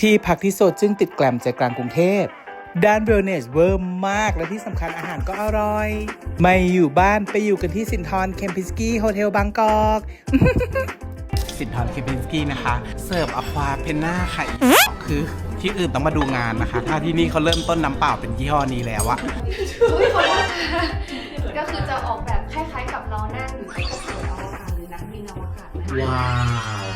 ที่พักที่โซจึงติดแกลมใจกลางกรุงเทพด้านเวลเนสเวอร์มากและที่สำคัญอาหารก็อร่อย ไม่อยู่บ้านไปอยู่กันที่สินทรเคมพิสกี้โฮเทลบางกอก สินทรเคมพิสกี้นะคะ เสิร์ฟอควาเพนน่าค่ะอีกคือที่อื่นต้องมาดูงานนะคะ ถ้าที่นี่เขาเริ่มต้นน้ำเปล่าเป็นยี่ห้อนี้แล้วอะอุ้ยขอโทษค่ะก็คือจะออกแบบคล้ายๆกับเรานั่งอยู่ที่กระสวยอวกาศหรือนักบินอวกาศนะคะว้าวแต่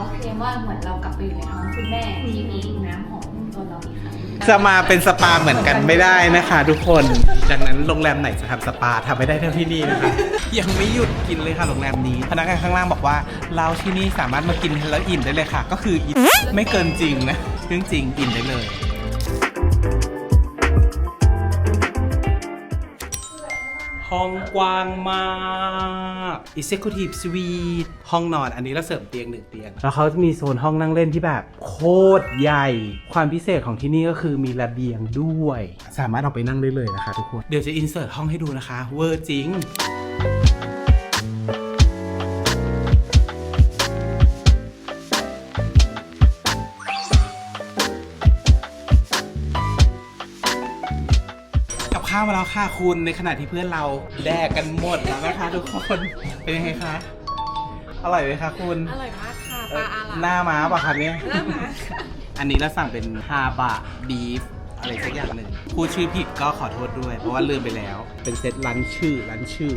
เขาเคลมว่าเหมือนเรากลับไปอยู่ในท้องคุณแม่ที่มีน้ำหอมตัวเราอีกครั้งจะมาเป็นสปาเหมือนกันไม่ได้นะคะ ทุกคนดังนั้นโรงแรมไหนจะทำสปาทำไม่ได้เท่าที่นี่นะคะยังไม่หยุดกินเลยค่ะโรงแรมนี้ พนักงานข้างล่างบอกว่า เราที่นี่สามารถมากินแล้วอิ่มได้เลยค่ะ ก็คืออิ่มไม่เกินจริงนะเรื่องจริงอิ่มได้เลย ห้องกว้างมาก Executive Suite ห้องนอนอันนี้เราเสริมเตียงหนึ่งเตียง แล้วเขาจะมีโซนห้องนั่งเล่นที่แบบโคตรใหญ่ ความพิเศษของที่นี่ก็คือมีระเบียงด้วย สามารถเอาไปนั่งได้เลยนะคะทุกคน เดี๋ยวจะอินเสิร์ตห้องให้ดูนะคะ เวอร์จริงาวมาแล้วค่ะคุณในขณะที่เพื่อนเราแดกกันหมดแล้วนะคะทุกคนเป็นยังไงคะอร่อยไหมคะคุณอร่อยมากค่ะปลาอาหน้าม้าป่ะคะเนี่ยหน้ามาอันนี้เราสั่งเป็นฮาบะบีฟอะไรสักอย่างหนึ่งพูดชื่อผิดก็ขอโทษด้วย เพราะว่าลืมไปแล้ว เป็นเซตร้านชื่อร้านชื่อ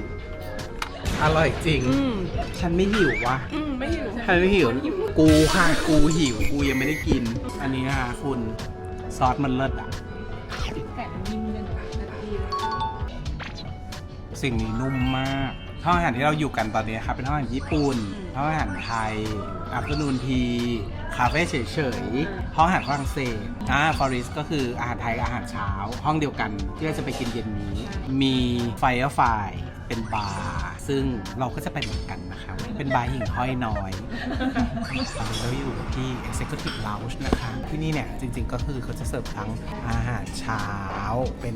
อร่อยจริงฉันไม่หิววะ อืมไม่หิวฉันไม่หิว กูค่ะ กูหิว กูยังไม่ได้กิน อันนี้นะคะคุณซอสมันเลิศอะ สิ่งนี้นุ่มมากห้องอาหารที่เราอยู่กันตอนนี้ครับเป็นห้องอาหารญี่ปุ่นห้องอาหารไทยอัฟเตอร์นูนทีคาเฟ่เฉยๆห้องอาหารฝรั่งเศสอ่าฟอริสก็คืออาหารไทยกับอาหารเช้า ห้องเดียวกันที่เราจะไปกินเย็นนี้ มีไฟไฟ เป็นบาร์ซึ่งเราก็จะไปเหมือนกันนะคะ เป็นบาร์หิ่งห้อยน้อยตอนนี้เราอยู่ที่ Executive Lounge นะคะ ที่นี่เนี่ยจริงๆก็คือเขาจะเสิร์ฟทั้งอาหารเช้า เป็น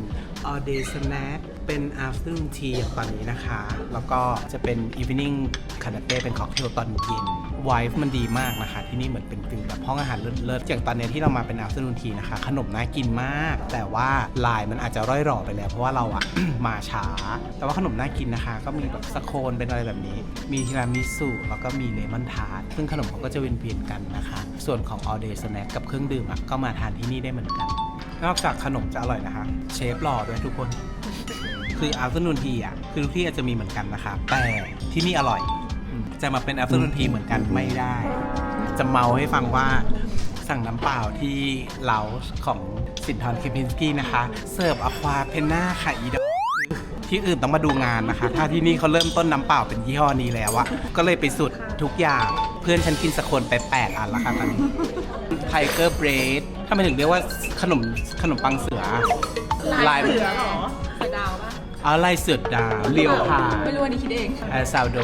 all day snack เป็น afternoon tea อย่างตอนนี้นะคะ แล้วก็จะเป็น evening canapé เป็นค็อกเทลตอนเย็น wife มันดีมากนะคะ ที่นี่เหมือนเป็นฟิลแบบห้องอาหารเลิศๆอย่างตอนนี้ที่เรามาเป็น afternoon tea นะคะ ขนมน่ากินมาก แต่ว่าลายมันอาจจะร่อยหรอไปแล้ว เพราะว่าเราอะ มาช้า แต่ว่าขนมน่ากินนะคะ ก็มีแบบสโคนเป็นอะไรแบบนี้ มีทีรามิสุแล้วก็มีเลมอนทาร์ตซึ่งขนมเขาก็จะเวียนเวียนๆกันนะคะ ส่วนของ all day snack กับเครื่องดื่มอะก็มาทานที่นี่ได้เหมือนกัน นอกจากขนมจะอร่อยนะคะ เชฟหล่อด้วยทุกคน คือ afternoon tea อะคือทุกที่อาจจะมีเหมือนกันนะคะแต่ที่นี่อร่อย จะมาเป็น afternoon tea เหมือนกันไม่ได้ จะเมาให้ฟังว่าสั่งน้ำเปล่าที่เลาของสินทรเคพินสกี้นะคะ เสิร์ฟอควาเพนน่าค่ะอีดอกที่อื่นต้องมาดูงานนะคะ ถ้าที่นี่เขาเริ่มต้นน้ำเปล่าเป็นยี่ห้อนี้แล้วอะก็เลยไปสุดทุกอย่าง เพื่อนฉันกินสกคนไป8อันแล้วค่ะตอนนี้ไทเกอร์เบรดถ้าไม่ถึงเรียกว่าขนมขนมปังเสือลายเสือเหรอเสือดาวปะอะไรเสือดาวเรียวพาไม่รู้อันนี้คิดเองเอ่อซาวโด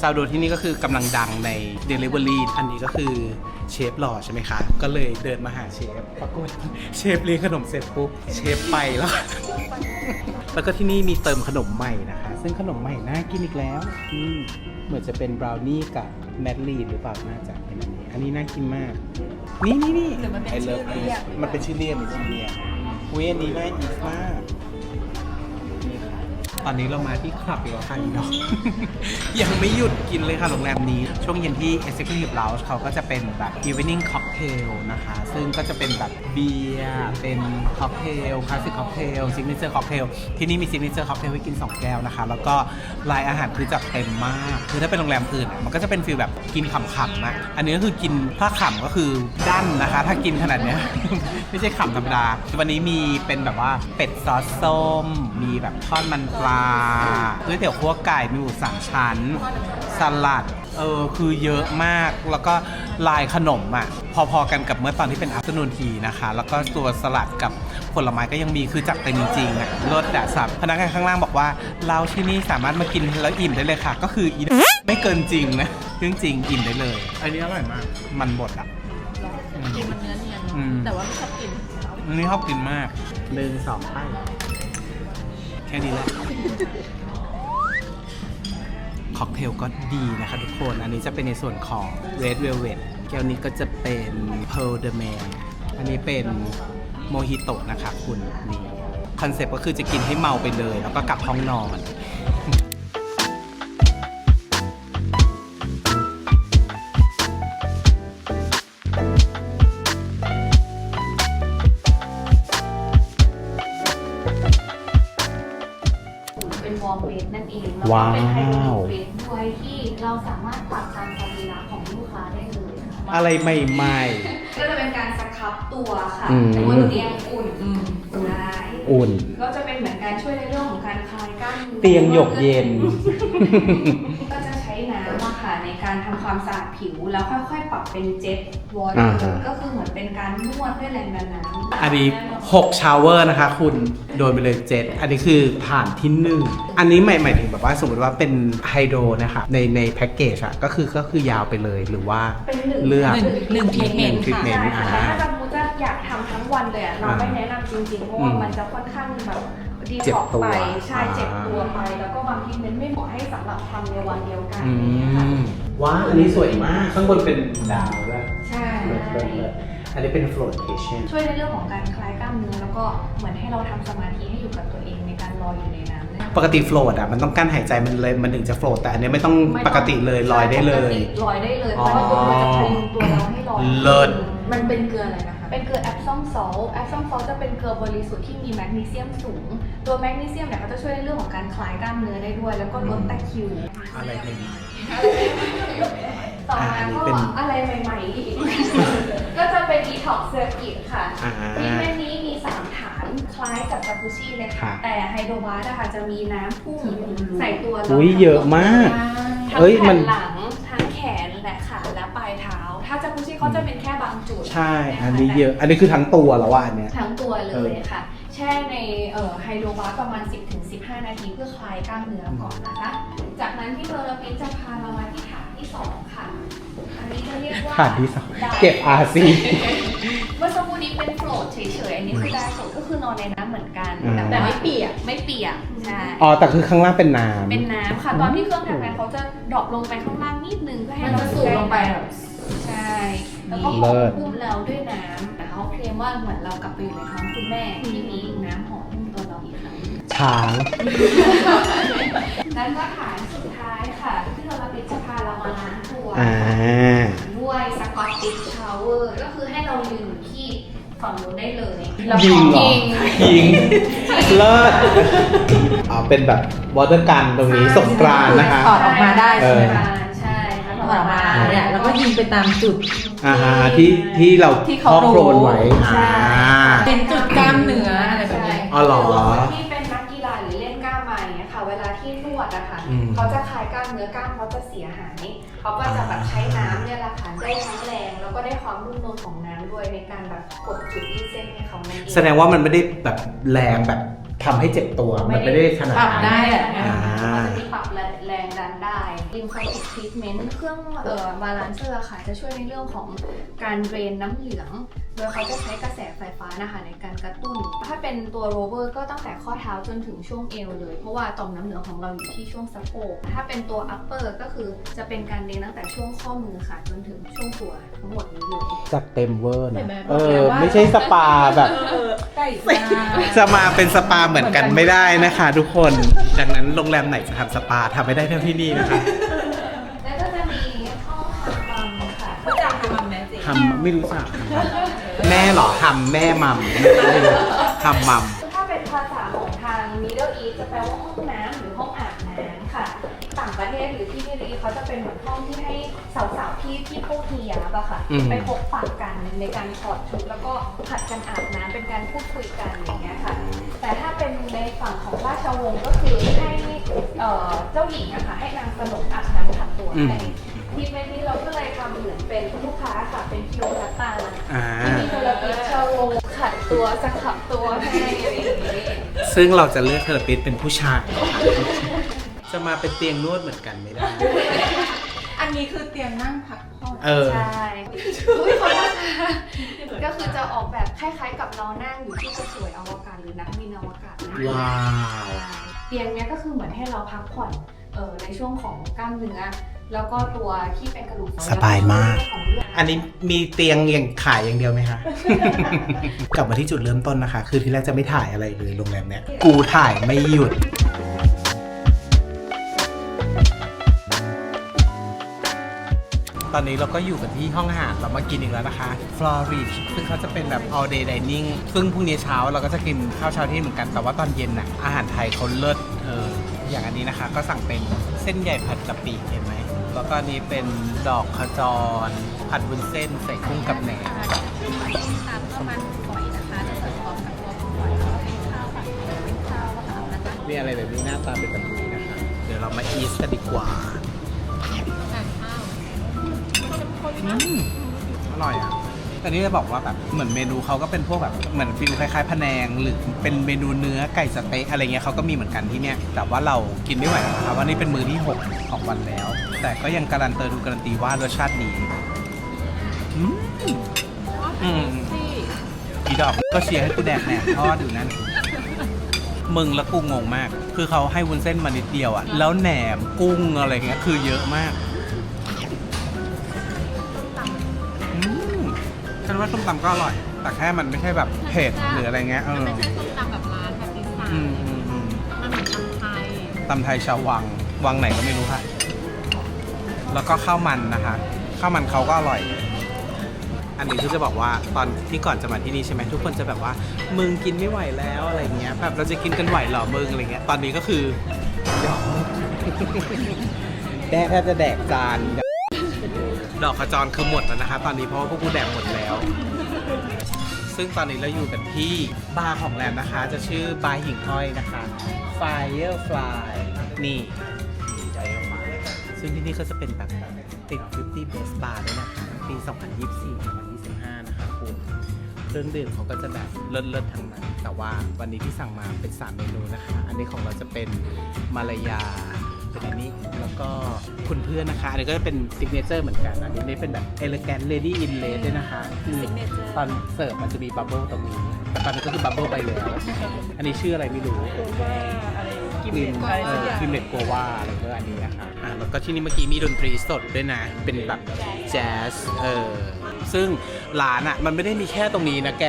ซาวโดที่นี่ก็คือกำลังดังใน Delivery อันนี้ก็คือเชฟหล่อใช่ไหมคะ ก็เลยเดินมาหาเชฟปรากฏเชฟเลี้ยงขนมเสร็จปุ๊บเชฟไปแล้ว แล้วก็ที่นี่มีเติมขนมใหม่นะคะ ซึ่งขนมใหม่น่ากินอีกแล้วอืมเหมือนจะเป็นบราวนี่กับแมดลีนหรือเปล่าน่าจะเป็นอันนี้อันนี้น่ากินมาก นี่นี่นี่หรือมันเป็น I love ชื่อเรียก this มันเป็นชื่อเรียกเป็นชื่อเรียกอุ้ยอันนี้น่าอีกมากต อนนี้เรามาที่คลับอีกแล้วค่ะอีดอก ยังไม่หยุดกินเลยค่ะโรงแรมนี้ ช่วงเย็นที่ Executive Lounge เขาก็จะเป็นแบบ Evening Cocktail นะคะ ซึ่งก็จะเป็นแบบเบียร์เป็นค็อกเทลคลาสสิกค็อกเทลซิกเนเจอร์ค็อกเทลที่นี่มีซิกเนเจอร์ค็อกเทลให้กิน 2 แก้วนะคะ แล้วก็รายอาหารคือจัดเต็มมาก คือถ้าเป็นโรงแรมอื่นอะมันก็จะเป็นฟีลแบบกินขำๆนะอันนี้ก็คือกินถ้าขำก็คือดั้นนะคะ ถ้ากินขนาดเนี้ย ไม่ใช่ขำธรรมดา วันนี้มีเป็นแบบว่าเป็ดซอสส้ม มีแบบทอดมันปลาก๋วยเตี๋ยวคั่วไก่มีหมูสามชั้น สลัด เออ คือเยอะมาก แล้วก็ลายขนมอะ พอๆกันกับเมื่อตอนที่เป็นอั t เ r อร์นูนทีนะคะ แล้วก็ตัวสลัดกับผลไม้ก็ยังมี คือจัดเต็มจริงๆอะรสดะสับพนักงานข้างล่างบอกว่า เราที่นี่สามารถมากินแล้วอิ่มได้เลยค่ะ ก็คืออีไม่เกินจริงนะเรื่องจริงอิ่มได้เลย อันนี้อร่อยมาก มันบดอะ กินมันเนื้อเนียนอืม แต่ว่าไม่ชอบกินอันนี้ชอบกินมาก หนึ่งสองไป แค่นี้แหละค็อกเทลก็ดีนะคะทุกคน อันนี้จะเป็นในส่วนของ Red Velvet แก้วนี้ก็จะเป็น Pearl the Man อันนี้เป็นโมฮิโตะนะคะคุณนี่คอนเซ็ปต์ก็คือจะกินให้เมาไปเลย แล้วก็กลับห้องนอน วว้าก็วเป็นไฮโดรลิกเบสด้วยที่เราสามารถปรับตามสรีระของลูกค้าได้เลยค่ะอะไรใหม่ ก็จะเป็นการสครับตัวค่ะอืม บนเตียงอุ่นได้ๆ อุ่น ก็จะเป็นเหมือนการช่วยในเรื่องของการคลายกล้ามนื้อเตียงหยกเย็น ก็จะใช้น้ำอะค่ะในการทำความสะอาดผิว แล้วค่อยๆ ปรับเป็นเจ็ตวอเตออ่าร์ฮะก็คือเหมือนเป็น การนวดด้วยแรงดันน้ำอันนี้ 6 ชาวเวอร์นะคะ คุณโดนไปเลยเจ็ดอันนี้คือผ่านที่หนึ่งอันนี้หมายหมายถึงแบบว่าสมมติว่าเป็นไฮโดรนะคะในในแพ็กเกจอะก็คือก็คือยาวไปเลยหรือว่าเป็นหนึ่งเลือก หนึ่งหนึ่ง treatment ทรีทเมนต์ใช่อ่าค่ะแต่ถ้าสมมติจะอยากทำทั้งวันเลยอะเราอ่าไม่แนะนำจริงๆ เพราะว่าอืมมันจะค่อนข้างแบบดีเจ็บท็อกตัวไป ใช่อ่า เจ็บตัวไป แล้วก็บางทีมันไม่เหมาะให้สำหรับทำในวันเดียวกันอือย่างเงี้ยค่ะมว้าอันนี้สวยมาก ข้างบนเป็นดาวด้วย ใช่ อันนี้เป็น flotation ช่วยในเรื่องของการคลายกล้ามเนื้อแล้วก็เหมือนให้เราทำสมาธิให้อยู่กับตัวเองในการลอยอยู่ในน้ำเนี่ยปกติโฟลดอะมันต้องกั้นหายใจมันเลยมันถึงจะโฟลดแต่อันนี้ไม่ต้องไม่ปกติเลยลอยได้เลยปกติลอยได้เลยอ๋เพอราะว่าตัวมันจะพยุงตัวเราให้ลอยเลิศ มันเป็นเกลืออะไรนะคะ เป็นเกลือแอปซอมซอลแอปซอมซอลจะเป็นเกลือบริสุทธิ์ที่มีแมกนีเซียมสูง ตัวแมกนีเซียมเนี่ยก็จะช่วยในเรื่องของการคลายกล้ามเนื้อได้ด้วย แล้วก็ลดตะคริว อะไรเป็นต่อมาอ่าอันนี้ก็เป็นอะไรใหม่ๆอีก ก็จะเป็นดีท็อกเซอร์กิตค่ะอ่าที่แม่นี้มี 3 ฐานคล้ายกับจากุชี่เลยค่ะค่ะ แต่ไฮโดรบาสนะคะจะมีน้ำพุ่งใส่ตัวเราอุ้ยเยอะมาก ทั้งเอ้ยแผ่มันนหลังทั้งแขนและขาและปลายเท้า ถ้าจากุชี่เขาจะเป็นแค่บางจุดใช่ อันนี้เยอะ อันนี้คือทั้งตัวแล้วว่าอันเนี้ย ทั้งตัวเลเอยอค่ะ แช่ในเอ่อไฮโดรบาสประมาณ 10-15 นาทีเพื่อคลายกล้ามเนื้อก่อนนะคะ จากนั้นพี่เบอร์ลปินจะพาเรามาที่ ฐานที่2ค่ะ อันนี้จะเรียกว่าขาดที่สองไดฟ์เก็บ RC เมื่อสักครู่นี้เป็นโฟลดเฉยๆ อันนี้คือไดฟ์โฟลดก็คือนอนในน้ำเหมือนกันอ่าแต่ไม่ว่าเปียก ไม่เปียก ใช่ อ๋อแต่คือข้างล่างเป็นน้ำ เป็นน้ำค่ะ ตอนที่เครื่องทำงานเขาจะดรอปลงไปข้างล่างนิดนึงเพื่อให้มันเราจะสูบลงไปแบบใช่ แล้วก็เลิศพุ่มเราด้วยน้ำแต่เขาเคลมว่าเหมือนเรากลับไปอยู่ในท้องคุณแม่ที่มีน้ำหอมหุ้มตัวเราอีกครั้ง ช้าง นั้นก็ฐานสุดท้ายค่ะที่เรารับพิจะพาเรามาล้างตัว อ่า ด้วยสกอตติชชาวเวอร์ก็คือให้เรายืนอยู่ที่ฝั่งนู้นได้เลยยิงเหรอยิงเลิศอ๋อเป็นแบบวอเตอร์กันตรงนี้สงกรานต์นะคะ ถอดออกมาได้ใช่ไหมใช่คะ ใช่ค่ะถอดออกมาเนี่ยแล้วก็ยิงไปตามจุด อ่าฮะที่ที่เราที่ครเขาอบโครนไว้ใช่อ่า เป็นจุดกล้ามเนื้ออะไรแบบนี้ อ๋อเหรอ ที่ เขาก็จะแบบใช้น้ำเนี่ยแหละค่ะได้ทั้งแรงแล้วก็ได้ความนุ่มนวลของน้ำด้วยในการแบบกดจุดที่เส้นให้เขานั่นเอง แสดงว่ามันไม่ได้แบบแรงแบบ ทำให้เจ็บตัวมันไม่ได้ขนาดปรับนั้น ได้แหละอ่าเขาจะมีปรับแรงดันได้ลิมฟาติกทรีทเมนต์เครื่องเอ่อบาลานเซอร์ค่ะ จะช่วยในเรื่องของการเดรนน้ำเหลือง โดยเขาจะใช้กระแสไฟฟ้านะคะในการกระตุ้น ถ้าเป็นตัวโรเวอร์ก็ตั้งแต่ข้อเท้าจนถึงช่วงเอวเลย เพราะว่าต่อมน้ำเหลืองของเราอยู่ที่ช่วงสะโพก ถ้าเป็นตัวอัปเปอร์ก็คือจะเป็นการเดนตั้งแต่ช่วงข้อมือค่ะ จนถึงช่วงหัวทั้งหมดนี้เลย จัดเต็มเวอร์เห็นะนไหมเอบอกแล้อวว่าไม่ใช่สปาแบบใกล้ตาจะมาเป็นสปาเหมือนกันไม่ได้นะคะ ทุกคน ดังนั้นโรงแรมไหนจะทำสปาทำไม่ได้เท่าที่นี่นะคะแล้วก็จะมีห้องทำบังค่ะเขาจะทำแมจิกทำไม่รู้จักแม่เหรอทำแม่มัมไม่รู้ทำมัมถ้าเป็นภาษาของทาง Middle East จะแปลว่าห้องน้ำหรือห้องอาบน้ำค่ะ ต่างประเทศหรือที่ Middle East เขาจะเป็นเหมือนห้องที่ให้ สาวๆที่ที่พวกเฮียบอะค่ะ อืม ไปพบปะกันในการถอดชุดแล้วก็ผัดกันอาบน้ำเป็นการพูดคุยกันอย่างเงี้ยค่ะ แต่ถ้าเป็นในฝั่งของราชวงศ์ก็คือให้เอ่อเจ้าหญิงอะค่ะให้นางสนมอาบน้ำขัดตัวให้ทีเมนนี้เราก็เลยทำเหมือนเป็นลูกค้าค่ะเป็นคิวรัตตาอ่า ที่มีตัวละครชาววงขัดตัวสครับตัวให้อะไรอย่างนี้ซึ่งเราจะเลือกเทอราปิสเป็นผู้ชาย จะมาเป็นเตียงนวดเหมือนกันไม่ได้อั นนี้คือเตียงนั่งพักผ่อน เออ ใช่อุ้ยขอโทษค่ะก็คือจะออกแบบคล้ายๆกับเรานั่งอยู่ที่กระสวยอวกาศหรือนักบินอวกาศนะ ว้าว เตียงเนี้ยก็คือเหมือนให้เราพักผ่อนเออในช่วงของกล้ามเนื้อแล้วก็ตัวที่เป็นกระดูกสบายมาก ของเรื่องอันนี้มีเตียงอย่างขายอย่างเดียวไหมคะ กลับมาที่จุดเริ่มต้นนะคะ คือที่แรกจะไม่ถ่ายอะไรเลยโรงแรมเนี้ย กูถ่ายไม่หยุด ตอนนี้เราก็อยู่กันที่ห้องอาหารเรามากินอีกแล้วนะคะ Flourish ซึ่งเขาจะเป็นแบบ all day dining ซึ่งพรุ่งนี้เช้าเราก็จะกินข้าวเช้าที่นี่เหมือนกัน แต่ว่าตอนเย็นน่ะอาหารไทยเขาเลิศเอออย่างอันนี้นะคะ ก็สั่งเป็นเส้นใหญ่ผัดกะปิเห็นไหมแล้วก็อันนี้เป็นดอกขจร ผัดวุ้นเส้นใส่กุ้งกับแหนม ตามก็มันฝอยนะคะจะเสิร์ฟพร้อมกับตัวฝอยแล้วก็เป็นข้าวผัดเป็นข้าวค่ะแล้วก็มีอะไรแบบนี้หน้าตาเป็นแบบนี้นะคะ เดี๋ยวเรามาอีสกันดีกว่า มอร่อยอะ แต่นี่จะบอกว่าแบบเหมือนเมนูเขาก็เป็นพวกแบบเหมือนฟิลคล้ายๆพะแนง หรือเป็นเมนูเนื้อไก่สเต๊ะอะไรเงี้ยเขาก็มีเหมือนกันที่เนี้ยแต่ว่าเรากินไม่ไหวนะคะว่านี่เป็นมือที่6ของวันแล้ว แต่ก็ยังการันเตอร์ดูการันตีว่ารสชาติดีอืมอืมอีดอกก็เชียร์ให้กูแดกแหนมทอดอยู่นั่นมึงและกูงงมาก คือเขาให้วุ้นเส้นมานิดเดียวอะแล้วแหนมกุ้งอะไรเงี้ยคือเยอะมาก ว่าส้มตำก็อร่อย แต่แค่มันไม่ใช่แบบเผ็ดหรืออะไรเงี้ยเออไม่ใช่ส้มตำแบบร้านแบบอีสานอืมอืมอืมมันเหมือนตำไทยตำไทยชาววัง วังไหนก็ไม่รู้ค่ะ แล้วก็ข้าวมันนะคะข้าวมันเขาก็อร่อย อันนี้คือจะบอกว่าตอนที่ก่อนจะมาที่นี่ใช่ไหมทุกคนจะแบบว่า มึงกินไม่ไหวแล้วอะไรเงี้ยแบบเราจะกินกันไหวเหรอมึงอะไรเงี้ยตอนนี้ก็คือ แดกแทบจะแดกจาน ดอกขจรคือหมดแล้วนะคะ ตอนนี้เพราะว่าพวกกูแดกหมดแล้ว ซึ่งตอนนี้เราอยู่กันที่บาร์ของแรมนะคะ จะชื่อบาร์หิ่งห้อยนะคะ Firefly นี่ ซึ่งที่นี่ก็จะเป็นแบบติด50 Best Bar ด้วยนะคะปี 2024-2025 นะคะคุณเครื่องดื่มเขาก็จะแบบเลิศๆทั้งนั้น แต่ว่าวันนี้ที่สั่งมาเป็น 3 เมนูนะคะ อันนี้ของเราจะเป็นมาลายา เป็นอันนี้ แล้วก็คุณเพื่อนนะคะอันนี้ก็จะเป็นซิกเนเจอร์เหมือนกันอันนี้เป็นแบบ Elegant Lady in Red ด้วยนะคะคือตอนเสิร์ฟมันจะมีบับเบิลตรงนี้แต่ตอนนี้ก็คือบับเบิลไปแล้วอันนี้ชื่ออะไรไม่รู้กิมเน็ตกิมเน็ตโกวาอะไรก็อันนี้นะคะอะแล้วก็ที่นี่เมื่อกี้มีดนตรีสดด้วยนะ เป็นแบบแจ๊สเออซึ่งร้านอะมันไม่ได้มีแค่ตรงนี้นะแก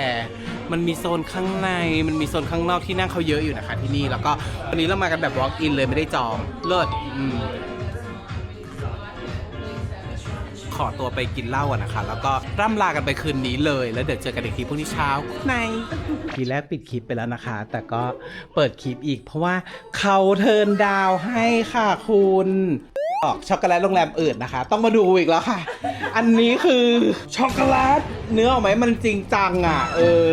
มันมีโซนข้างในมันมีโซนข้างนอกที่นั่งเขาเยอะอยู่นะคะที่นี่แล้วก็วันนี้เรามากันแบบ walk in เลยไม่ได้จองเลิศอืมขอตัวไปกินเหล้าอะนะคะ แล้วก็ร่ำลากันไปคืนนี้เลย แล้วเดี๋ยวเจอกันอีกทีพรุ่งนี้เช้าในทีแรกปิดคลิปไปแล้วนะคะ แต่ก็เปิดคลิปอีก เพราะว่าเขาเทิร์นดาวให้ค่ะคุณออกช็อกโกแลตโรงแรมอื่นนะคะ ต้องมาดูอีกแล้วค่ะ อันนี้คือช็อกโกแลตเนื้อออกไหมมันจริงจังอะ เออ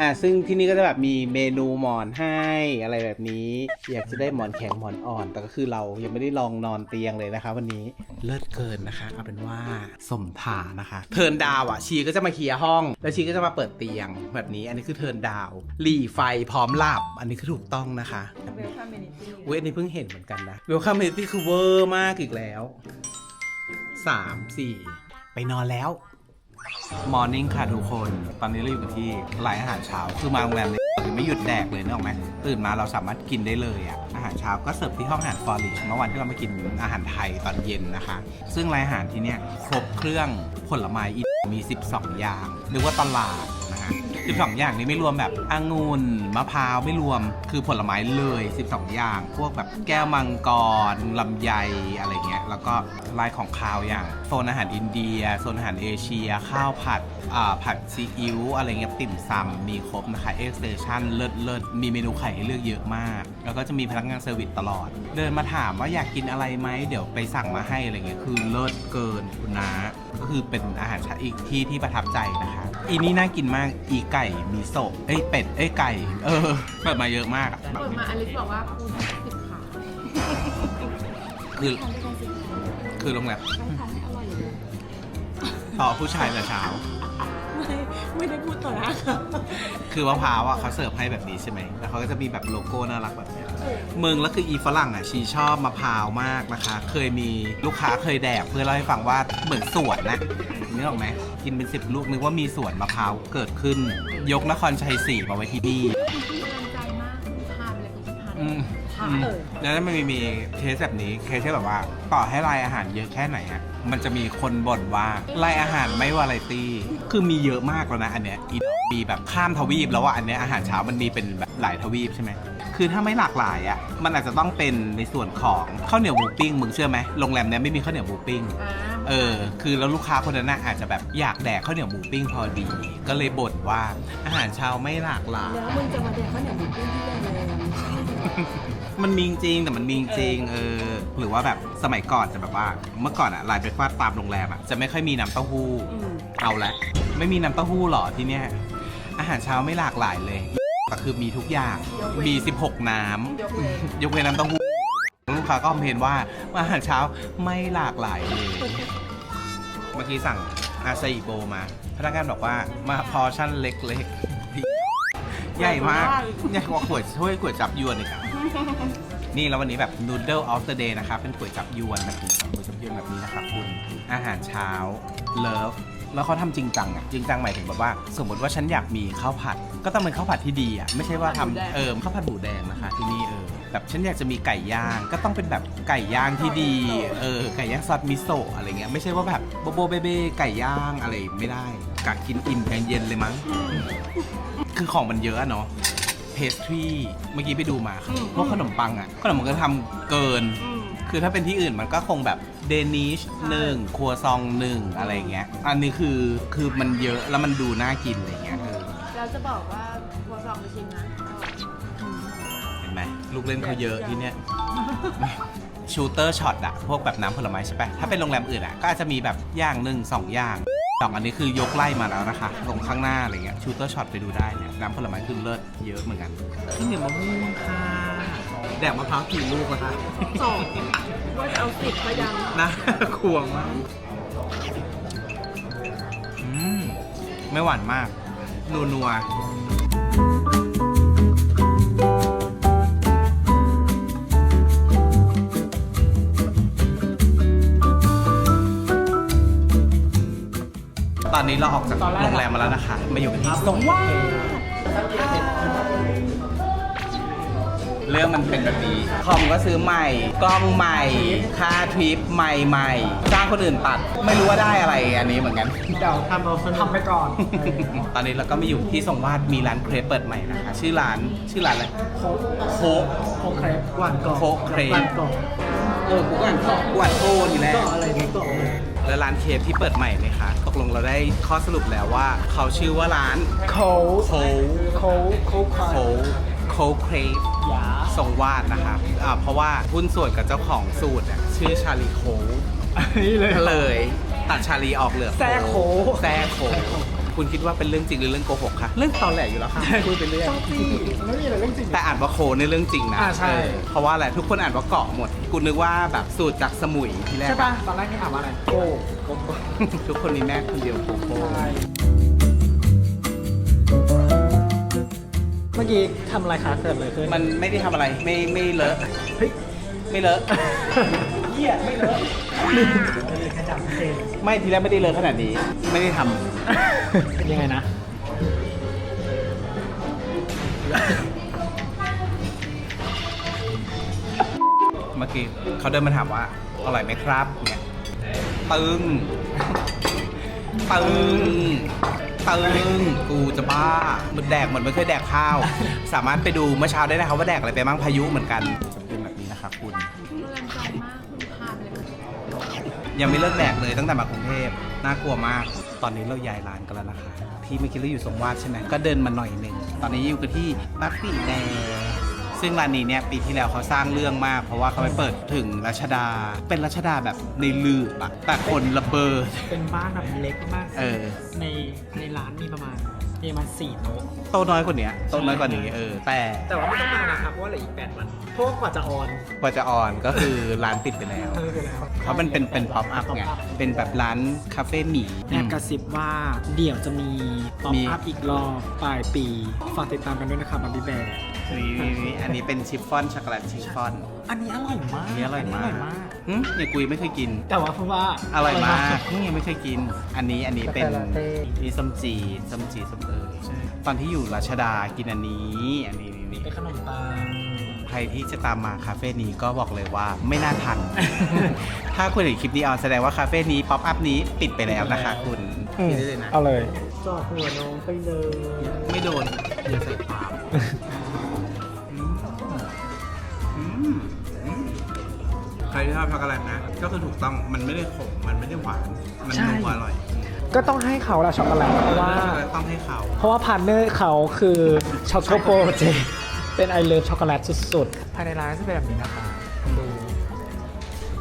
อ่าซึ่งที่นี่ก็จะแบบมีเมนูหมอนให้อะไรแบบนี้ อยากจะได้หมอนแข็งหมอนอ่อน แต่ก็คือเรายังไม่ได้ลองนอนเตียงเลยนะคะ วันนี้เลิศเกินนะคะเอาเป็นว่าสมถานะคะเทิร์นดาวอะชีก็จะมาเคลียร์ห้อง แล้วชีก็จะมาเปิดเตียงแบบนี้ อันนี้คือเทิร์นดาวหลีไฟพร้อมหลับ อันนี้คือถูกต้องนะคะเวลคัมเมนิตี้เว้ยอันนี้เพิ่งเห็นเหมือนกันนะเวลคัมเมนตี้คือเวอร์มากอีกแล้วสามสี่ไปนอนแล้ว มอร์นิ่งค่ะทุกคน ตอนนี้เราอยู่กันที่ร้านอาหารเช้า คือมาโรงแรมเลยไม่หยุดแดกเลยนึกออกไหมตื่นมาเราสามารถกินได้เลยอะอาหารเช้าก็เสิร์ฟที่ห้องอาหารฟอริชเมื่อวันที่เรามากินอาหารไทยตอนเย็นนะคะ ซึ่งร้านอาหารที่เนี้ยครบเครื่องผลไม้อีมี 12 อย่างหรือว่าตลาด 12 อย่างนี้ไม่รวมแบบองุ่นมะพร้าวไม่รวมคือผลไม้เลย 12 อย่าง พวกแบบแก้วมังกรลำไยอะไรเงี้ยแล้วก็ลายของคาวอย่างโซนอาหารอินเดียโซนอาหารเอเชีย ข้าวผัดอ่าผัดซีอิ๊วอะไรเงี้ยติ่มซำมีครบนะคะเอ็กสเตชันเลิศเลิศมีเมนูไข่ให้เลือกเยอะมาก แล้วก็จะมีพนักงานเซอร์วิสตลอด เดินมาถามว่าอยากกินอะไรไหมเดี๋ยวไปสั่งมาให้อะไรเงี้ยคือเลิศเกินคุณนะก็คือเป็นอาหารชาอีกที่ที่ประทับใจนะคะ อีนี่น่ากินมาก อีไก่มีโซะเอ้ยเป็ด เอ้ยไก่ เออเปิดมาเยอะมากอะแบบเปิดมาอลิซบอกว่าปูสิบขาคือ คือโรงแรมต่อผู้ชายแต่เช้า ไม่ไม่ได้พูดต่อหน้าค่ะ คือมะพร้าวอะเขาเสิร์ฟให้แบบนี้ใช่ไหม แล้วเขาก็จะมีแบบโลโก้น่ารักแบบเนี้ย มึงแล้วคืออีฝรั่งอะชีชอบมะพร้าวมากนะคะ เคยมีลูกค้าเคยแดกเพื่อเล่าให้ฟังว่าเหมือนสวนนะนึกออกไหมกินเป็นสิบลูกนึกว่ามีสวนมะพร้าวเกิดขึ้น ยกนครชัยศรีมาไว้ที่นี่กำลังใจมากทานเลยคุณทานอืมค่ะเออแล้วมันมีมีเคสแบบนี้เคสที่แบบว่า ต่อให้รายอาหารเยอะแค่ไหนอะมันจะมีคนบ่นว่ารายอาหารไม่วาไรตี้คือมีเยอะมากแล้วนะอันเนี้ยอีมีแบบข้ามทวีปแล้วว่าอันเนี้ยอาหารเช้ามันมีเป็นแบบหลายทวีปใช่ไหม คือถ้าไม่หลากหลายอะมันอาจจะต้องเป็นในส่วนของข้าวเหนียวหมูปิ้งมึงเชื่อไหมโรงแรมเนี้ยไม่มีข้าวเหนียวหมูปิ้งเออ คือแล้วลูกค้าคนนั้นน่ะอาจจะแบบอยากแดกข้าวเหนียวหมูปิ้งพอดี ก็เลยบ่นว่าอาหารเช้าไม่หลากหลาย แล้วมึงจะมาแดกข้าวเหนียวหมูปิ้งที่โรงแรมมันมีจริงแต่มันมีจริงเออหรือว่าแบบสมัยก่อนจะแบบว่า เมื่อก่อนอะไลน์เบรกฟาสต์ตามโรงแรมอะจะไม่ค่อยมีน้ำเต้าหู้อืมเอาละไม่มีน้ำเต้าหู้หรอที่เนี้ยอาหารเช้าไม่หลากหลายเลย แต่คือมีทุกอย่าง มี 16 น้ำยกเว้นยกเว้นน้ำเต้าหู้ลูกค้าก็คอมเพลนว่าอาหารเช้าไม่หลากหลายเลย เมื่อกี้สั่งอาซาอิโบมา พนักงานบอกว่ามาพอร์ชั่นเล็กๆ ใหญ่มากใหญ่กว่าขวดถ้วยก๋วยจับยวนอีกอะนี่แล้ววันนี้แบบ noodle of the day นะครับเป็นก๋วยจับยวนแบบนี้ก๋วยจับยวนแบบนี้นะครับคุณอาหารเช้าเลิฟ แล้วเขาทำจริงจังอะจริงจังหมายถึงแบบว่า สมมติว่าฉันอยากมีข้าวผัด ก็ต้องเป็นข้าวผัดที่ดีอะไม่ใช่ว่าทำเออข้าวผัดหมูแดงนะคะ ที่นี่เออแบบฉันอยากจะมีไก่ย่างก็ต้องเป็นแบบไก่ย่างที่ดีเออไก่ย่างซอสมิโซะอะไรเงี้ยไม่ใช่ว่าแบบโบโบเบเบไก่ย่างอะไรไม่ได้กะกินอิ่มแกงเย็นเลยมั้ง คือของมันเยอะอะเนาะเพสทรีเมื่อกี้ไปดูมาครับพวกขนมปังอะขนมปังก็ทำเกิน อืม คือถ้าเป็นที่อื่นมันก็คงแบบเดนิชหนึ่งครัวซองหนึ่งอะไรเงี้ย อันนี้คือคือมันเยอะแล้วมันดูน่ากินอะไรเงี้ยเออเราจะบอกว่าครัวซองไปชิมนะเห็นไหมลูกเล่นเขาเยอะที่เนี้ยชูเตอร์ช็อตอะพวกแบบน้ำผลไม้ใช่ปะถ้าเป็นโรงแรมอื่นอะก็อาจจะมีแบบอย่างหนึ่งสองอย่างสองอันนี้คือยกไล่มาแล้วนะคะลงข้างหน้าอะไรเงี้ยชูเตอร์ช็อตไปดูได้เนี่ยน้ำผลไม้คือเลิศเยอะเหมือนกันที่เหนียวมะม่วงค่ะแดกมะพร้าวกี่ลูกนะคะสองว่าจะเอาสิบพยังน่าควงมากอืมไม่หวานมาก นัวนัวตอนนี้เราออกจากโรงแรมมาแล้วนะคะ มาอยู่กันที่สงว่า เรื่องมันเป็นแบบนี้ คอมก็ซื้อใหม่ กล้องใหม่ ค่าทริปใหม่ใหม่จ้างคนอื่นตัด ไม่รู้ว่าได้อะไรอันนี้เหมือนกัน เดี๋ยวทำเอาทำไปก่อน ตอนนี้เราก็มาอยู่ที่ทรงวาดมีร้านเครปเปิดใหม่นะคะ ชื่อร้านชื่อร้านอะไรโคกโคกโคกเครปหวานกรอบโคกเครป หวานกรอบเออกูอ่านกูอ่านโคนี่แหละกรอบอะไรนี่กรอบเลยแล้วร้านเคฟที่เปิดใหม่ไหมคะตกลงเราได้ข้อสรุปแล้วว่า เขาชื่อว่าร้านโคโคโคโคเครโคปโคเครปยา ทรงวาดนะคะอ่าเพราะว่าหุ้นส่วนกับเจ้าของสูตรเนี่ยชื่อชาลีโคนี่เลยก็เลย ตัดชาลีออกเหลือแซ่โคแซ่โค คุณคิดว่าเป็นเรื่องจริงหรือเรื่องโกหกคะเรื่องตอแหลอยู่แล้วค่ะพูดไปเรื่อย จริงไม่มีอะไรเรื่องจริง แต่อ่านว่าโคในเรื่องจริงนะอ่าใช่ เออเพราะว่าอะไรทุกคนอ่านว่าเกาะหมด กูนึกว่าแบบสูตรจากสมุยที่แรกใช่ป่ะ ตอนแรกที่ถามว่าอะไรโกโกโก ทุกคนมีแม่คนเดียวโกโก้ ใช่ เมื่อกี้ทำอะไรคะเกิดอะไรขึ้นมันไม่ได้ทำอะไรไม่ไม่เลอะเฮ้ยไม่เลอะเหี้ยไม่เลอะกระจับเพลงไม่ทีแรกไม่ได้เลอะขนาดนี้ ไม่ได้ทำเป็นยังไงนะ เมื่อกี้เขาเดินมาถามว่าอร่อยไหมครับเนี่ยตึงตึง ตึงกูจะบ้ามันแดกเหมือนไม่เคยแดกข้าว สามารถไปดูเมื่อเช้าได้นะครับว่าแดกอะไรไปบ้างพายุเหมือนกันจะเป็นแบบนี้นะครับคุณรังใจมากคุณพาไปเลยยังไม่เลิกแดกเลยตั้งแต่มากรุงเทพน่ากลัวมาก ตอนนี้เราย้ายร้านกันแล้วนะคะ ที่เมื่อกี้เราอยู่สงวาดใช่ไหมก็เดินมาหน่อยหนึ่ง ตอนนี้อยู่กันที่บัฟฟี่แด ซึ่งร้านนี้เนี่ยปีที่แล้วเขาสร้างเรื่องมาก เพราะว่าเขาไปเปิดถึงรัชดา เป็นรัชดาแบบในลืบอะแต่คนระเบิด เป็นบ้านแบบเล็กมาก เออ ในในร้านมีประมาณ มีประมาณสี่โต๊ะ โต๊ะน้อยกว่านี้โต๊ะน้อยกว่านี้เออแต่แต่ว่าไม่ต้องมานะครับเพราะว่าเหลืออีกแปดวันเพราะว่ากว่าจะออนกว่าจะออนก็คือร้านปิดไปแล้ว เออไปแล้วเพราะมันเป็นเป็นป๊อปอัพไง เป็นแบบร้านคาเฟ่หมี่แอบกระซิบว่าเดี๋ยวจะมีป๊อปมี อัพอีกรอบปลายปี ฝากติดตามกันด้วยนะครับบับบี้แบร์นี่นี่นี่อันนี้เป็นชิฟฟ่อนช็อกโกแลตชิฟฟ่อน อันนี้อร่อยมากอันนี้อร่อยมาก หึเนี่ยกุยไม่เคยกิน แต่ว่าเพราะว่าอร่อยมากนี่ยังไม่เคยกิน อันนี้อันนี้เป็นกาแฟลาเต้นี่ส้มจีดส้มจีดส้มเอยตอนที่อยู่รัชดากินอันนี้ อันนี้นี่นี่เป็นขนมปัง ใครที่จะตามมาคาเฟ่นี้ก็บอกเลยว่าไม่น่าทัน ถ้าคุณเห็นคลิปนี้ออนแสดงว่าคาเฟ่นี้ป๊อปอัพนี้ปิดไปแล้วนะคะ คุณคิดได้เลยนะ เอาเลย จอดหัวน้องไปเลย ไม่โดนอย่าใส่ความ ที่ชอบช็อกโกแลตนะ ก็คือถูกต้องมันไม่ได้ขมมันไม่ได้หวาน มันนัวอร่อยก็ต้องให้เขาละช็อกโกแลตเพราะว่า ช็อกโกแลตต้องให้เขา เพราะว่าพาร์ทเนอร์เขาคือช็อกโกโปรเจเป็นไอเลิฟช็อกโกแลตสุดๆภายในร้านจะเป็นแบบนี้นะคะดู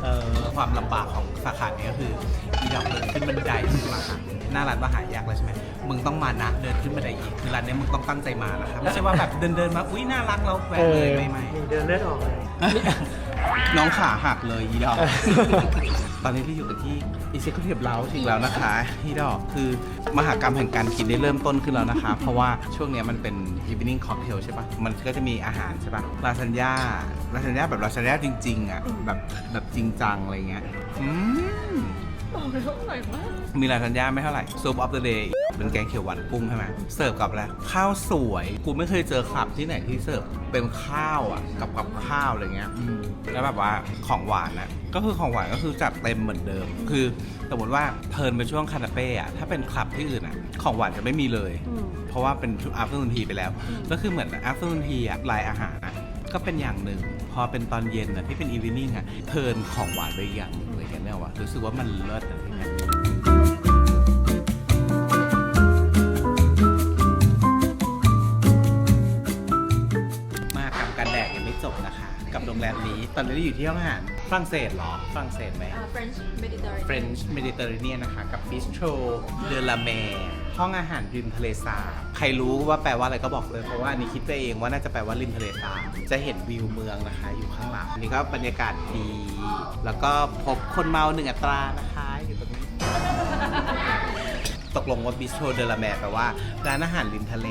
เอ่อความลำบากของสาขานี้ก็คืออีดอกเดินขึ้นบันไดมาหาหน้าร้านว่าหายากแล้วใช่ไหมมึงต้องมานะเดินขึ้นบันไดอีกคือร้านเนี้ยมึงต้องตั้งใจมานะครับไม่ใช่ว่าแบบเดินเดินๆมาอุ้ยน่ารักเราแวะเลยไม่ไม่เดินเลือดออกเลย น้องขาหักเลยอีดอก ตอนนี้ที่อยู่กันที่ Executive Lounge ถึงแล้วนะคะอีดอกคือมหากรรมแห่งการกินได้เริ่มต้นขึ้นแล้วนะคะ เพราะว่าช่วงเนี้ยมันเป็น evening cocktail ใช่ปะมันก็จะมีอาหารใช่ปะลาซานญ่าลาซานญ่าแบบลาซานญ่าจริงๆอะแบบแบบจริงจังอะไรเงี้ยอืมมีลาซานญ่าไม่เท่าไหร่ซูปออฟ เดอะเดย์เป็นแกงเขียวหวานกุ้งใช่ไหมเสิร์ฟกับอะไรข้าวสวยกูไม่เคยเจอคลับที่ไหนที่เสิร์ฟเป็นข้าวอะกับกับข้าวอะไรเงี้ยอืมแล้วแบบว่าของหวานนะก็คือของหวานก็คือจัดเต็มเหมือนเดิม คือสมมติว่าเทิร์นไปช่วงคานาเป้อะถ้าเป็นคลับที่อื่นอะของหวานจะไม่มีเลย อืม เพราะว่าเป็นอัฟเตอร์นูนทีไปแล้วก็คือเหมือนอัฟเตอร์นูนทีอะรายอาหารอะก็เป็นอย่างหนึ่ง พอเป็นตอนเย็นอะที่เป็นอีวินิ่งอะเทิร์นของหวานไปอีกอย่างหนึ่งเลยกันเนี่ยว่ะรู้สึกว่ามันเลิศอะไรเงี้ย ตอนนี้เราอยู่ที่ห้องอาหารฝรั่งเศสเหรอฝรั่งเศสไหม French Mediterranean French Mediterranean นะคะ กับ Bistro de la Mer ห้องอาหารริมทะเลสาบใครรู้ว่าแปลว่าอะไรก็บอกเลยเพราะว่าอันนี้คิดไปเองว่าน่าจะแปลว่าริมทะเลสาบจะเห็นวิวเมืองนะคะอยู่ข้างหลังอันนี้ก็บรรยากาศดี แล้วก็พบคนเมาหนึ่งอัตรานะคะอยู่ตรงนี้ ตกลงว่า Bistro de la Mer แปลว่าร้านอาหารริมทะเล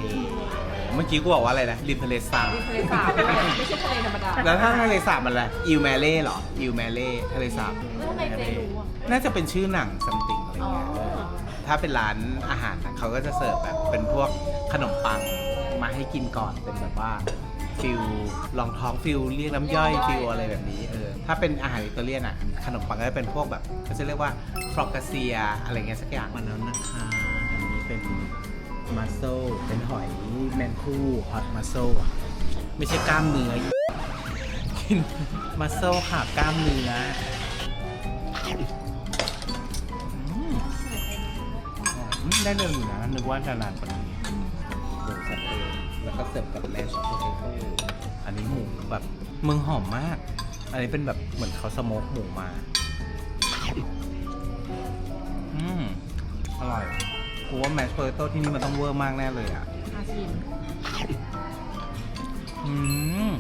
เมื่อกี้กูบอกว่าอะไรนะริมทะเลสาบ ทะเลสาบไม่ใช่ทะเลธรรมดาแล้วถ้าทะเลสาบมันอะไรอิวแมเล่เหรออิวแมเล่ทะเลสาบแล้วทำไมเจรู้อะ น่าจะเป็นชื่อหนังซัมติงอะไรอ๋อ เงี้ยเออถ้าเป็นร้านอาหารน่ะเขาก็จะเสิร์ฟแบบเป็นพวกขนมปังมาให้กินก่อนเป็นแบบว่าฟิลลองท้องฟิลเรียกน้ำย่อยฟิลอะไรแบบนี้เออถ้าเป็นอาหารอิตาเลียนอะขนมปังก็จะเป็นพวกแบบเขาจะเรียกว่าฟรอกาเซียอะไรเงี้ยสักอย่างมันนั้นนะคะอันนี้เป็น มาโซเป็นหอยแมนคูฮอตมาโซไม่ใช่กล้ามเนื้อกินมาโซค่ะกล้ามเนื้อได้เร็วอยู่นะ นึกว่าจะนานกว่านี้หมูสะเต๊ะแล้วก็เสิร์ฟกับแมชโพเตโต้อันนี้หมูแบบเมืองหอมมาก อันนี้เป็นแบบเหมือนเขาสโมกหมูมา อืม อร่อย กูว่าแมชโพเตโต้ที่นี่มันต้องเวอร์มากแน่เลยอะอาชิมอืม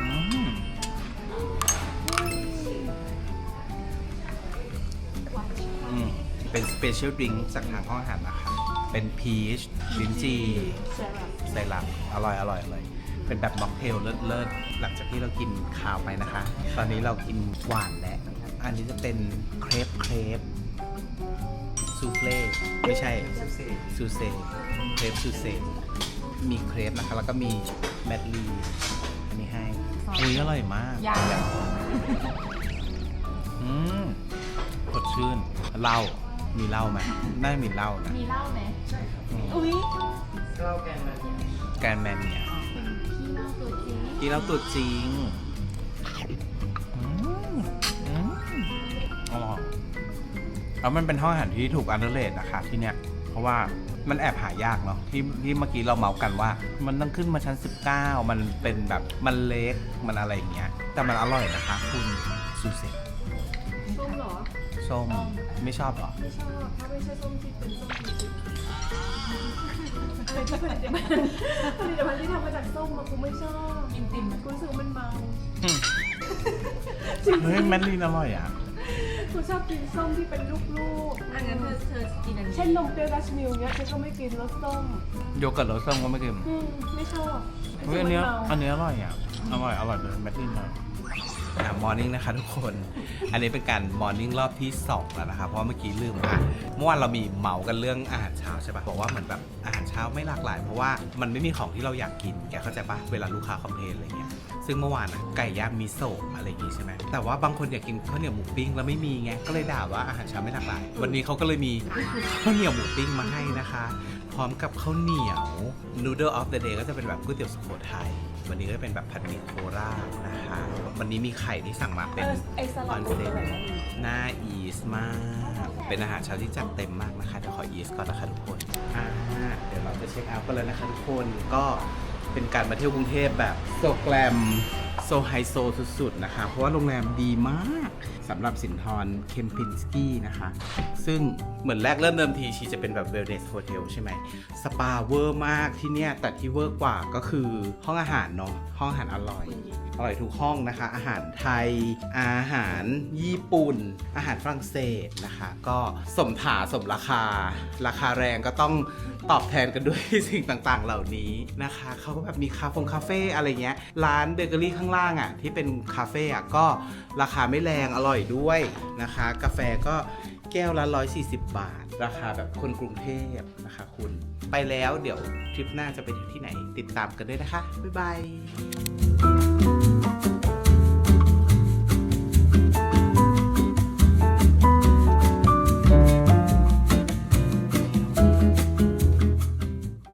อืมอืมเป็นสเปเชียลดริงจากทางห้องอาหารนะคะ เป็นพีชลิ้นจี่ใช่ป่ะไซรัปอร่อยอร่อยเลยเป็นแบบม็อกเทลเลิศเลิศหลังจากที่เรากินข้าวไปนะคะ ตอนนี้เรากินหวานแล้ว อันนี้จะเป็นเครปเครป ซูเฟ่ไม่ใช่ซูเซ่เครปซูเซ่มีเครปนะคะ แล้วก็มีแมดลีอันนี้ให้อุ้ยอร่อยมากยางแบบอืมสดชื่นเหล้ามีเหล้าไหมน่าจะมีเหล้านะมีเหล้าไหมอืมอุ้ยแกรนด์แมนเนี่ยเป็นพี่เหล้าตัวจริงกินแล้วตัวจริง แล้วมันเป็นห้องอาหารที่ถูกอันเดอร์เลดนะคะที่เนี้ยเพราะว่ามันแอบหายากเนาะที่ที่เมื่อกี้เราเมากันว่า มันต้องขึ้นมาชั้น 19 มันเป็นแบบมันเล็กมันอะไรอย่างเงี้ย แต่มันอร่อยนะคะคุณซูเซ่ส้มเหรอ ส้มไม่ชอบเหรอ ไม่ชอบ ถ้าไม่ใช่ส้มที่เป็นส้มจริงๆอะไรที่ผลิตภัณฑ์ผลิตภัณฑ์ที่ทำมาจากส้มอะกูไม่ชอบกินติ่มกูรู้สึกว่ามันเมาอืมเฮ้ยแมดลีนอร่อยอะ กูชอบกินส้มที่เป็นลูกอันนั้นเธอเธอกินอันนี้ๆเช่นนมเปรี้ยวดัชมิลเนี้ยฉันก็ไม่กินรสส้มโยเกิร์ตรสส้มก็ไม่กินอืมไม่ชอบเฮ้ยอันเนี้ยรู้สึกอัมันนเนี้ยอร่อยอะ อร่อย อร่อยเลยแมดลีนอร่อยอะมอร์นิ่งนะคะทุกคน อันนี้เป็นการมอร์นิ่งรอบที่ 2 แล้วนะคะ เพราะเมื่อกี้ลืมอะเมื่อวานเรามีเหมากันเรื่องอาหารเช้าใช่ปะบอกว่าเหมือนแบบอาหารเช้าไม่หลากหลาย เพราะว่ามันไม่มีของที่เราอยากกิน แกเข้าใจปะเวลาลูกค้าคอมเพลนอะไรเงี้ย ซึ่งเมื่อวานอะไก่ย่างมิโซะอะไรอย่างงี้ใช่ไหมแต่ว่าบางคนอยากกินข้าวเหนียวหมูปิ้งแล้วไม่มีไงก็เลยด่าว่าอาหารเช้าไม่หลากหลายวันนี้เขาก็เลยมีข้าวเหนียวหมูปิ้งมาให้นะคะ พร้อมกับข้าวเหนียว noodle of the day ก็จะเป็นแบบก๋วยเตี๋ยวสุโขทัยวันนี้ก็จะเป็นแบบผัดหมี่โคราชนะคะวันนี้มีไข่ที่สั่งมาเป็นไอสลัดออนเซ็ตน่าอีสมาก เป็นอาหารเช้าที่จัดเต็มมากนะคะเดี๋ยวขออีสก่อนนะคะทุกคนอ่าเดี๋ยวเราจะเช็คเอาท์กันเลยนะคะทุกคนก็ เป็นการมาเที่ยวกรุงเทพแบบโซแกรมโซไฮโซสุดๆนะคะ เพราะว่าโรงแรมดีมากสำหรับสินทรเคมปินสกี้นะคะ ซึ่งเหมือนแรกเริ่มเดิมทีชีจะเป็นแบบเวลเนสโฮเทลใช่ไหมสปาเวอร์มากที่เนี่ย แต่ที่เวอร์กว่าก็คือห้องอาหารเนาะห้องอาหารอร่อย อร่อยทุกห้องนะคะ อาหารไทย อาหารญี่ปุ่น อาหารฝรั่งเศสนะคะ ก็สมถาสมราคา ราคาแรงก็ต้องตอบแทนกันด้วยสิ่งต่างๆ เหล่านี้นะคะเขาก็แบบมีคาเฟงคาเฟ่อะไรเงี้ยร้านเบเกอรี่ข้างล่างอะที่เป็นคาเฟ่อะก็ราคาไม่แรงอร่อยด้วยนะคะ กาแฟก็แก้วละ 140 บาท ราคาแบบคนกรุงเทพนะคะคุณไปแล้วเดี๋ยวทริปหน้าจะไปที่ไหนติดตามกันด้วยนะคะ บ๊ายบาย